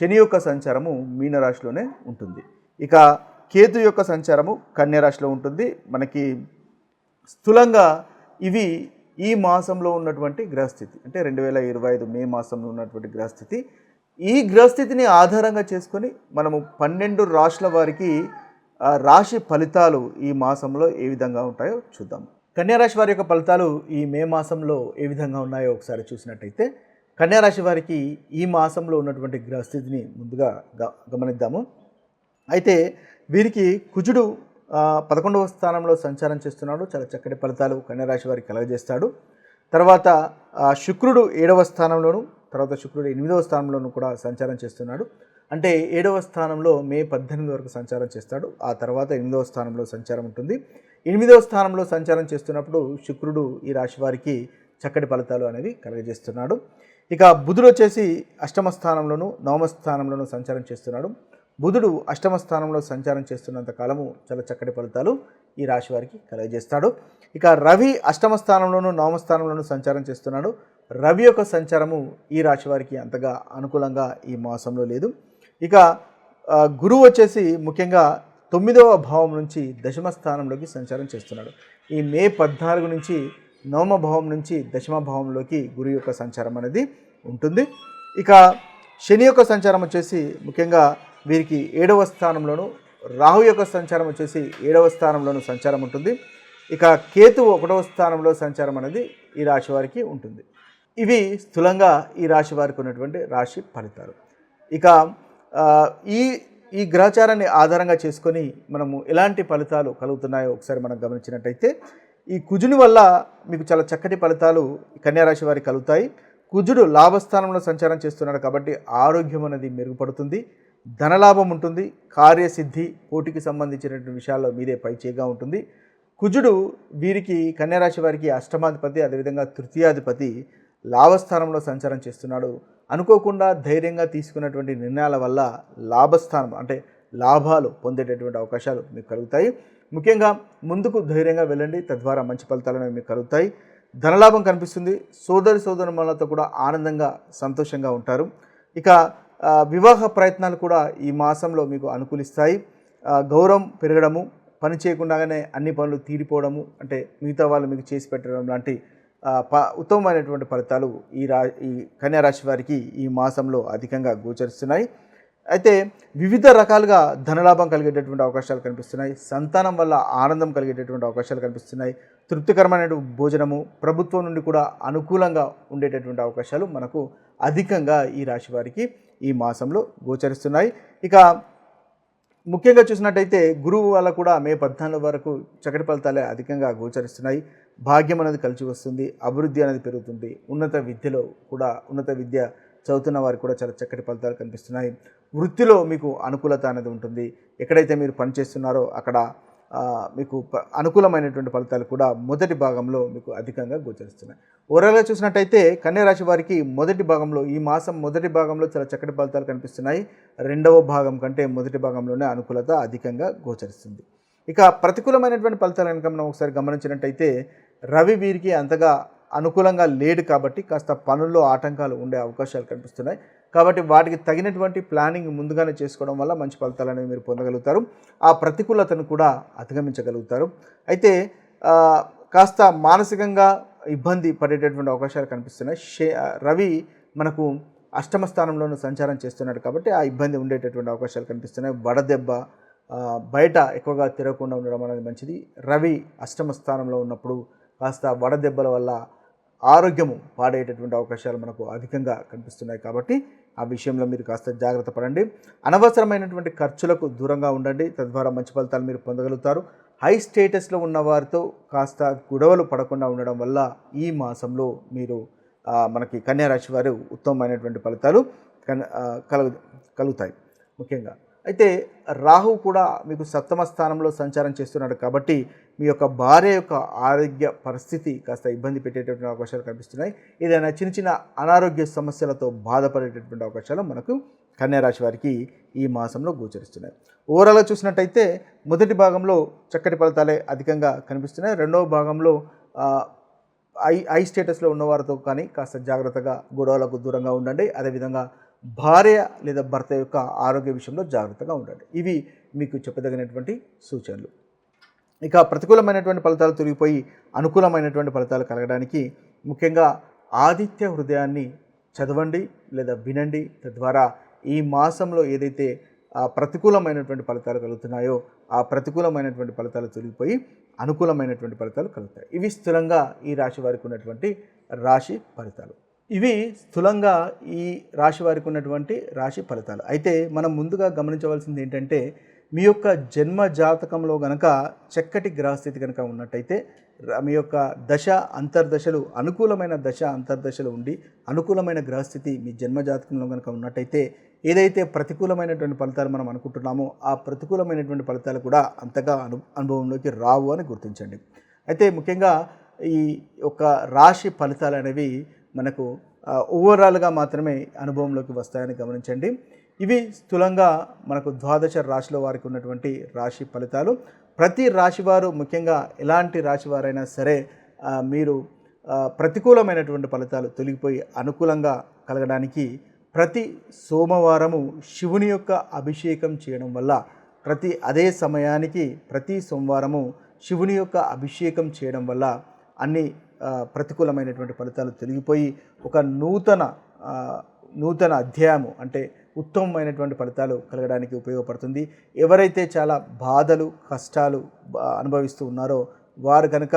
శని యొక్క సంచారము మీనరాశిలోనే ఉంటుంది. ఇక కేతు యొక్క సంచారము కన్యరాశిలో ఉంటుంది. మనకి స్థూలంగా ఇవి ఈ మాసంలో ఉన్నటువంటి గ్రహస్థితి. అంటే రెండు వేల ఇరవై ఐదు మే మాసంలో ఉన్నటువంటి గ్రహస్థితి. ఈ గ్రహస్థితిని ఆధారంగా చేసుకొని మనము పన్నెండు రాశుల వారికి రాశి ఫలితాలు ఈ మాసంలో ఏ విధంగా ఉంటాయో చూద్దాం. కన్యారాశి వారి యొక్క ఫలితాలు ఈ మే మాసంలో ఏ విధంగా ఉన్నాయో ఒకసారి చూసినట్టయితే కన్యారాశి వారికి ఈ మాసంలో ఉన్నటువంటి గ్రహస్థితిని ముందుగా గ- గమనిద్దాము. అయితే వీరికి కుజుడు పదకొండవ స్థానంలో సంచారం చేస్తున్నాడు. చాలా చక్కటి ఫలితాలు కన్యారాశి వారికి కలగజేస్తాడు. తర్వాత ఆ, శుక్రుడు ఏడవ స్థానంలోను తర్వాత శుక్రుడు ఎనిమిదవ స్థానంలోనూ కూడా సంచారం చేస్తున్నాడు. అంటే ఏడవ స్థానంలో మే పద్దెనిమిది వరకు సంచారం చేస్తాడు. ఆ తర్వాత ఎనిమిదవ స్థానంలో సంచారం ఉంటుంది. ఎనిమిదవ స్థానంలో సంచారం చేస్తున్నప్పుడు శుక్రుడు ఈ రాశి వారికి చక్కటి ఫలితాలు అనేవి కలగజేస్తున్నాడు. ఇక బుధుడు వచ్చేసి అష్టమ స్థానంలోను నవమ స్థానంలోను సంచారం చేస్తున్నాడు. బుధుడు అష్టమ స్థానంలో సంచారం చేస్తున్నంత కాలము చాలా చక్కటి ఫలితాలు ఈ రాశి వారికి కలగజేస్తాడు. ఇక రవి అష్టమ స్థానంలోను నవమ స్థానంలోను సంచారం చేస్తున్నాడు. రవి యొక్క సంచారము ఈ రాశి వారికి అంతగా అనుకూలంగా ఈ మాసంలో లేదు. ఇక గురువు వచ్చేసి ముఖ్యంగా తొమ్మిదవ భావం నుంచి దశమ స్థానంలోకి సంచారం చేస్తున్నాడు. ఈ మే పద్నాలుగు నుంచి నవమభావం నుంచి దశమ గురు యొక్క సంచారం అనేది ఉంటుంది. ఇక శని యొక్క సంచారం వచ్చేసి ముఖ్యంగా వీరికి ఏడవ స్థానంలోను రాహు యొక్క సంచారం వచ్చేసి ఏడవ స్థానంలోను సంచారం ఉంటుంది. ఇక కేతు ఒకటవ స్థానంలో సంచారం అనేది ఈ రాశి వారికి ఉంటుంది. ఇవి స్థూలంగా ఈ రాశి వారికి ఉన్నటువంటి రాశి ఫలితాలు. ఇక ఈ ఈ గ్రహచారాన్ని ఆధారంగా చేసుకొని మనము ఎలాంటి ఫలితాలు కలుగుతున్నాయో ఒకసారి మనం గమనించినట్టయితే ఈ కుజుని వల్ల మీకు చాలా చక్కటి ఫలితాలు కన్యారాశి వారికి కలుగుతాయి. కుజుడు లాభస్థానంలో సంచారం చేస్తున్నాడు కాబట్టి ఆరోగ్యం అనేది మెరుగుపడుతుంది. ధనలాభం ఉంటుంది. కార్యసిద్ధి పోటీకి సంబంధించినటువంటి విషయాల్లో మీరే పైచేగా ఉంటుంది. కుజుడు వీరికి కన్యారాశి వారికి అష్టమాధిపతి అదేవిధంగా తృతీయాధిపతి లాభస్థానంలో సంచారం చేస్తున్నాడు. అనుకోకుండా ధైర్యంగా తీసుకున్నటువంటి నిర్ణయాల వల్ల లాభస్థానం అంటే లాభాలు పొందేటటువంటి అవకాశాలు మీకు కలుగుతాయి. ముఖ్యంగా ముందుకు ధైర్యంగా వెళ్ళండి. తద్వారా మంచి ఫలితాలను మీకు కలుగుతాయి. ధనలాభం కనిపిస్తుంది. సోదరి సోదరులతో కూడా ఆనందంగా సంతోషంగా ఉంటారు. ఇక వివాహ ప్రయత్నాలు కూడా ఈ మాసంలో మీకు అనుకూలిస్తాయి. గౌరవం పెరగడము పని చేయకుండానే అన్ని పనులు తీరిపోవడము అంటే మిగతా వాళ్ళు మీకు చేసి పెట్టడం లాంటి ప ఉత్తమమైనటువంటి ఫలితాలు ఈ రా ఈ కన్యా రాశి వారికి ఈ మాసంలో అధికంగా గోచరిస్తున్నాయి. అయితే వివిధ రకాలుగా ధనలాభం కలిగేటటువంటి అవకాశాలు కనిపిస్తున్నాయి. సంతానం వల్ల ఆనందం కలిగేటటువంటి అవకాశాలు కనిపిస్తున్నాయి. తృప్తికరమైన భోజనము ప్రభుత్వం నుండి కూడా అనుకూలంగా ఉండేటటువంటి అవకాశాలు మనకు అధికంగా ఈ రాశి వారికి ఈ మాసంలో గోచరిస్తున్నాయి. ఇక ముఖ్యంగా చూసినట్టయితే గురువు వల్ల కూడా మే పద్నాలుగు వరకు చక్కటి ఫలితాలే అధికంగా గోచరిస్తున్నాయి. భాగ్యం అనేది కలిసి వస్తుంది అభివృద్ధి అనేది పెరుగుతుంది. ఉన్నత విద్యలో కూడా ఉన్నత విద్య చదువుతున్న వారికి కూడా చాలా చక్కటి ఫలితాలు కనిపిస్తున్నాయి. వృత్తిలో మీకు అనుకూలత అనేది ఉంటుంది. ఎక్కడైతే మీరు పనిచేస్తున్నారో అక్కడ మీకు అనుకూలమైనటువంటి ఫలితాలు కూడా మొదటి భాగంలో మీకు అధికంగా గోచరిస్తున్నాయి. ఓవరాల్గా చూసినట్టయితే కన్యారాశి వారికి మొదటి భాగంలో ఈ మాసం మొదటి భాగంలో చాలా చక్కటి ఫలితాలు కనిపిస్తున్నాయి. రెండవ భాగం కంటే మొదటి భాగంలోనే అనుకూలత అధికంగా గోచరిస్తుంది. ఇక ప్రతికూలమైనటువంటి ఫలితాలు కనుక మనం ఒకసారి గమనించినట్టయితే రవి వీరికి అంతగా అనుకూలంగా లేడు కాబట్టి కాస్త పనుల్లో ఆటంకాలు ఉండే అవకాశాలు కనిపిస్తున్నాయి. కాబట్టి వాటికి తగినటువంటి ప్లానింగ్ ముందుగానే చేసుకోవడం వల్ల మంచి ఫలితాలు అనేవి మీరు పొందగలుగుతారు. ఆ ప్రతికూలతను కూడా అధిగమించగలుగుతారు. అయితే కాస్త మానసికంగా ఇబ్బంది పడేటటువంటి అవకాశాలు కనిపిస్తున్నాయి. షే రవి మనకు అష్టమ స్థానంలోనూ సంచారం చేస్తున్నాడు కాబట్టి ఆ ఇబ్బంది ఉండేటటువంటి అవకాశాలు కనిపిస్తున్నాయి. వడదెబ్బ బయట ఎక్కువగా తిరగకుండా ఉండడం అనేది మంచిది. రవి అష్టమ స్థానంలో ఉన్నప్పుడు కాస్త వడదెబ్బల వల్ల ఆరోగ్యము పాడేటటువంటి అవకాశాలు మనకు అధికంగా కనిపిస్తున్నాయి కాబట్టి ఆ విషయంలో మీరు కాస్త జాగ్రత్త పడండి. అనవసరమైనటువంటి ఖర్చులకు దూరంగా ఉండండి. తద్వారా మంచి ఫలితాలు మీరు పొందగలుగుతారు. హై స్టేటస్లో ఉన్న వారితో కాస్త గొడవలు పడకుండా ఉండడం వల్ల ఈ మాసంలో మీరు మనకి కన్యారాశి వారు ఉత్తమమైనటువంటి ఫలితాలు కన్- కలుగు కలుగుతాయి ముఖ్యంగా. అయితే రాహు కూడా మీకు సప్తమ స్థానంలో సంచారం చేస్తున్నాడు కాబట్టి మీ యొక్క భార్య యొక్క ఆరోగ్య పరిస్థితి కాస్త ఇబ్బంది పెట్టేటటువంటి అవకాశాలు కనిపిస్తున్నాయి. ఏదైనా చిన్న చిన్న అనారోగ్య సమస్యలతో బాధపడేటటువంటి అవకాశాలు మనకు కన్యారాశి వారికి ఈ మాసంలో గోచరిస్తున్నాయి. ఓవరాల్గా చూసినట్టయితే మొదటి భాగంలో చక్కటి ఫలితాలే అధికంగా కనిపిస్తున్నాయి. రెండవ భాగంలో ఐ ఐ స్టేటస్లో ఉన్నవారితో కానీ కాస్త జాగ్రత్తగా గొడవలకు దూరంగా ఉండండి. అదేవిధంగా భార్య లేదా భర్త యొక్క ఆరోగ్య విషయంలో జాగ్రత్తగా ఉండండి. ఇవి మీకు చెప్పదగినటువంటి సూచనలు. ఇక ప్రతికూలమైనటువంటి ఫలితాలు తొలగిపోయి అనుకూలమైనటువంటి ఫలితాలు కలగడానికి ముఖ్యంగా ఆదిత్య హృదయాన్ని చదవండి లేదా వినండి. తద్వారా ఈ మాసంలో ఏదైతే ప్రతికూలమైనటువంటి ఫలితాలు కలుగుతున్నాయో ఆ ప్రతికూలమైనటువంటి ఫలితాలు తొలగిపోయి అనుకూలమైనటువంటి ఫలితాలు కలుగుతాయి. ఇవి స్థూలంగా ఈ రాశి వారికి ఉన్నటువంటి రాశి ఫలితాలు. ఇవి స్థూలంగా ఈ రాశి వారికి ఉన్నటువంటి రాశి ఫలితాలు. అయితే మనం ముందుగా గమనించవలసింది ఏంటంటే మీ యొక్క జన్మ జాతకంలో గనక చక్కటి గ్రహస్థితి కనుక ఉన్నట్టయితే మీ యొక్క దశ అంతర్దశలు అనుకూలమైన దశ అంతర్దశలు ఉండి అనుకూలమైన గ్రహస్థితి మీ జన్మ జాతకంలో కనుక ఉన్నట్టయితే ఏదైతే ప్రతికూలమైనటువంటి ఫలితాలు మనం అనుకుంటున్నామో ఆ ప్రతికూలమైనటువంటి ఫలితాలు కూడా అంతగా అను అనుభవంలోకి రావు అని గుర్తించండి. అయితే ముఖ్యంగా ఈ యొక్క రాశి ఫలితాలు అనేవి మనకు ఓవరాల్గా మాత్రమే అనుభవంలోకి వస్తాయని గమనించండి. ఇవి స్థూలంగా మనకు ద్వాదశ రాశిలో వారికి ఉన్నటువంటి రాశి ఫలితాలు. ప్రతి రాశి వారు ముఖ్యంగా ఎలాంటి రాశి వారైనా సరే మీరు ప్రతికూలమైనటువంటి ఫలితాలు తొలగిపోయి అనుకూలంగా కలగడానికి ప్రతి సోమవారము శివుని యొక్క అభిషేకం చేయడం వల్ల ప్రతి అదే సమయానికి ప్రతి సోమవారము శివుని యొక్క అభిషేకం చేయడం వల్ల అన్ని ప్రతికూలమైనటువంటి ఫలితాలు తొలగిపోయి ఒక నూతన నూతన అధ్యాయము అంటే ఉత్తమమైనటువంటి ఫలితాలు కలగడానికి ఉపయోగపడుతుంది. ఎవరైతే చాలా బాధలు కష్టాలు అనుభవిస్తూ ఉన్నారో వారు కనుక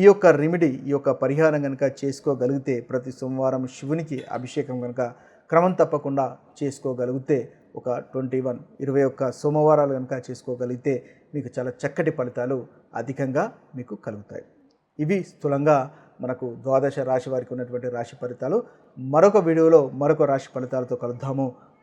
ఈ యొక్క రెమెడీ ఈ యొక్క పరిహారం కనుక చేసుకోగలిగితే ప్రతి సోమవారం శివునికి అభిషేకం కనుక క్రమం తప్పకుండా చేసుకోగలిగితే ఒక ట్వంటీ వన్ ఇరవై ఒక్క సోమవారాలు కనుక చేసుకోగలిగితే మీకు చాలా చక్కటి ఫలితాలు అధికంగా మీకు కలుగుతాయి. ఇవి స్థూలంగా మనకు ద్వాదశ రాశి వారికి ఉన్నటువంటి రాశి ఫలితాలు. మరొక వీడియోలో మరొక రాశి ఫలితాలతో కలుద్దాము.